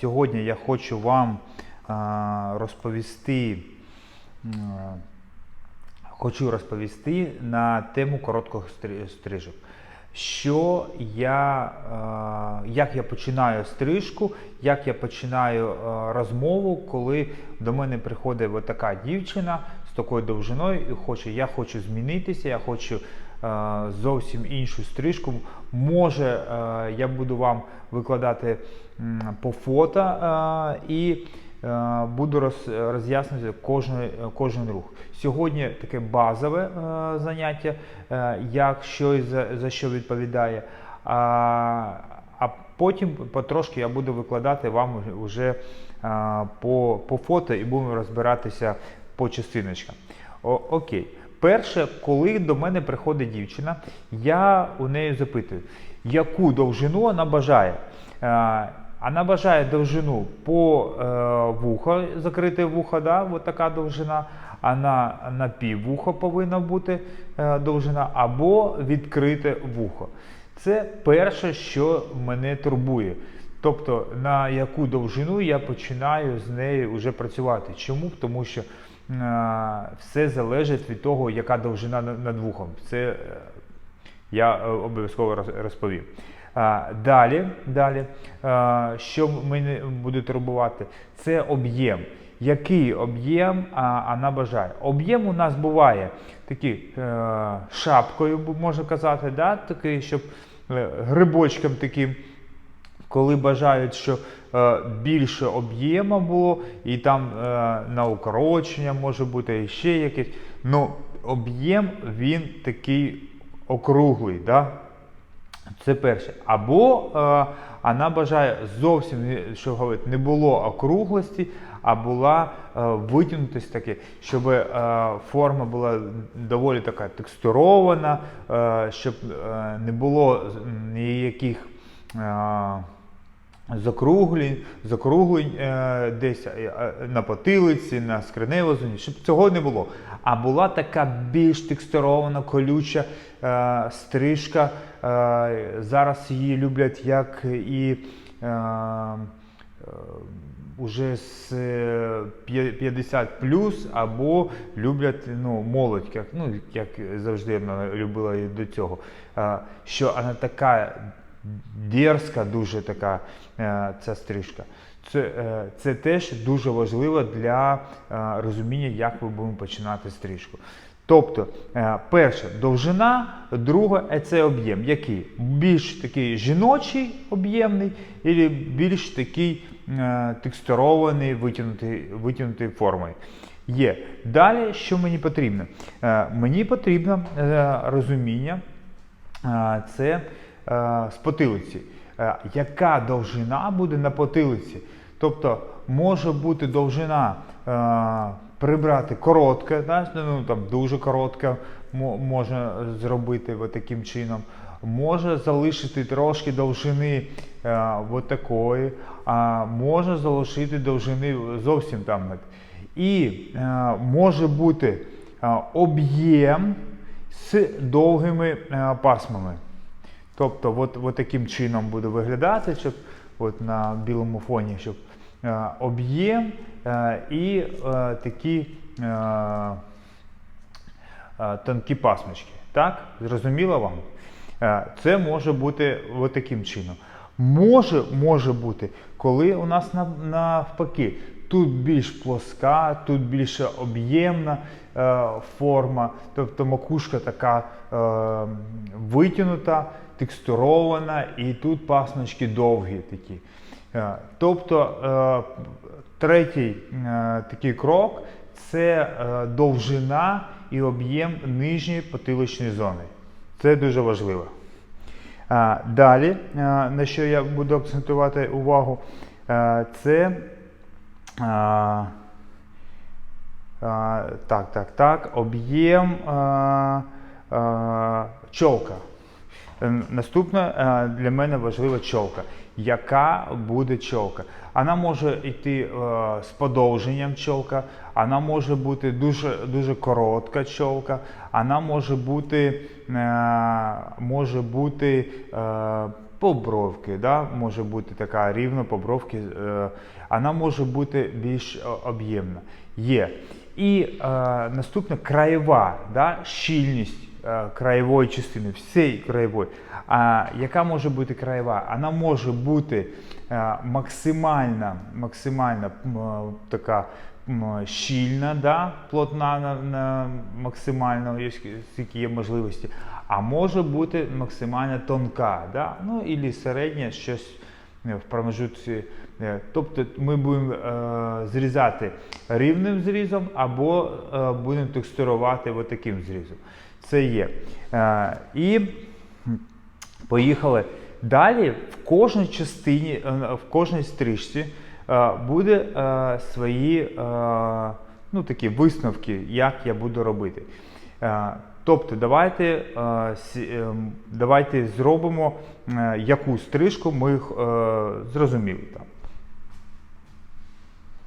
Сьогодні я хочу вам розповісти, хочу розповісти на тему коротких стрижок. Що я, е, як я починаю стрижку, як я починаю е, розмову, коли до мене приходить така дівчина такою довжиною і хоче, я хочу змінитися, я хочу е, зовсім іншу стрижку. Може, е, я буду вам викладати м, по фото е, і е, буду роз, роз'яснювати кожен, кожен рух. Сьогодні таке базове е, заняття, е, як що і за, за що відповідає. А, а потім потрошки я буду викладати вам вже е, по, по фото і будемо розбиратися по частиночкам. О, окей. Перше, коли до мене приходить дівчина, я у неї запитую, яку довжину вона бажає. Е, Вона бажає довжину по е, вухо, закрите вухо, да, така довжина, а на, на піввухо повинна бути е, довжина, або відкрите вухо. Це перше, що мене турбує. Тобто на яку довжину я починаю з нею вже працювати. Чому? Тому що все залежить від того, яка довжина над вухом. Це е, я е, обов'язково роз- розповім. Далі, далі, е, що мене буде турбувати, це об'єм. Який об'єм вона бажає? Об'єм у нас буває такий е, шапкою, можна казати, да? такий, щоб е, грибочком таким коли бажають, що е, більше об'єму було, і там е, на укорочення може бути і ще якесь. Ну, об'єм він такий округлий. Да? Це перше. Або е, вона бажає зовсім, що говорить, не було округлості, а була е, витягнутість таке, щоб е, форма була доволі така текстурована, е, щоб е, не було ніяких. Е, закруглень, закруглень десь е, е, на потилиці, на скриневій зоні, щоб цього не було. А була така більш текстурована, колюча е, стрижка. Зараз її люблять як і уже з е, 50 плюс, або люблять ну, молодь, як, ну, як завжди вона любила і до цього. Що вона така дерзка, дуже така е, ця стрижка. Це, е, це теж дуже важливо для е, розуміння, як ми будемо починати стрижку. Тобто, перше довжина, друге це об'єм. Який? Більш такий жіночий об'ємний, і більш такий текстурований, витягнутий, витягнутий формою. Є. Далі, що мені потрібно? Мені потрібно розуміння. Це з потилиці. Е, Яка довжина буде на потилиці? Тобто може бути довжина е, прибрати коротка, да? ну, там, дуже коротка можна зробити таким чином. Може залишити трошки довжини е, от такої, а може залишити довжини зовсім там. І е, може бути е, об'єм з довгими е, пасмами. Тобто, от, от таким чином буде виглядати, щоб от на білому фоні, щоб е, об'єм е, і е, такі е, е, тонкі пасмочки. Так? Зрозуміло вам? Е, Це може бути от таким чином. Може, може бути, коли у нас навпаки, тут більш плоска, тут більше об'ємна е, форма, тобто макушка така е, витягнута, текстурована, і тут пасночки довгі такі. Е, Тобто е, третій е, такий крок це довжина і об'єм нижньої потиличної зони. Це дуже важливо. Далі, на що я буду акцентувати увагу, це так, так, так, об'єм чолка. Е, Наступне е, для мене важлива чолка. Яка буде чолка? Вона може йти е, з подовженням чолка, вона може бути дуже, дуже коротка чолка, вона може бути, може бути побровки, да? може бути така рівна побровки, вона може бути більш об'ємна. Є. І наступна краєва, да? щільність краєвої частини, всієї краєвої. А яка може бути краєва? Вона може бути е, максимальна, максимальна м, е, така щільна, да? плотна на, на максимально, скільки є можливості, а може бути максимально тонка, да? ну і середня щось е, в промежутці. Е, Тобто ми будемо е, зрізати рівним зрізом або е, будемо текстурувати отаким зрізом. Це є. Е, і Поїхали. Далі в кожній частині, е, в кожній стрижці е, буде свої ну, такі висновки, як я буду робити. Тобто, давайте, давайте зробимо, яку стрижку ми зрозуміли. Там.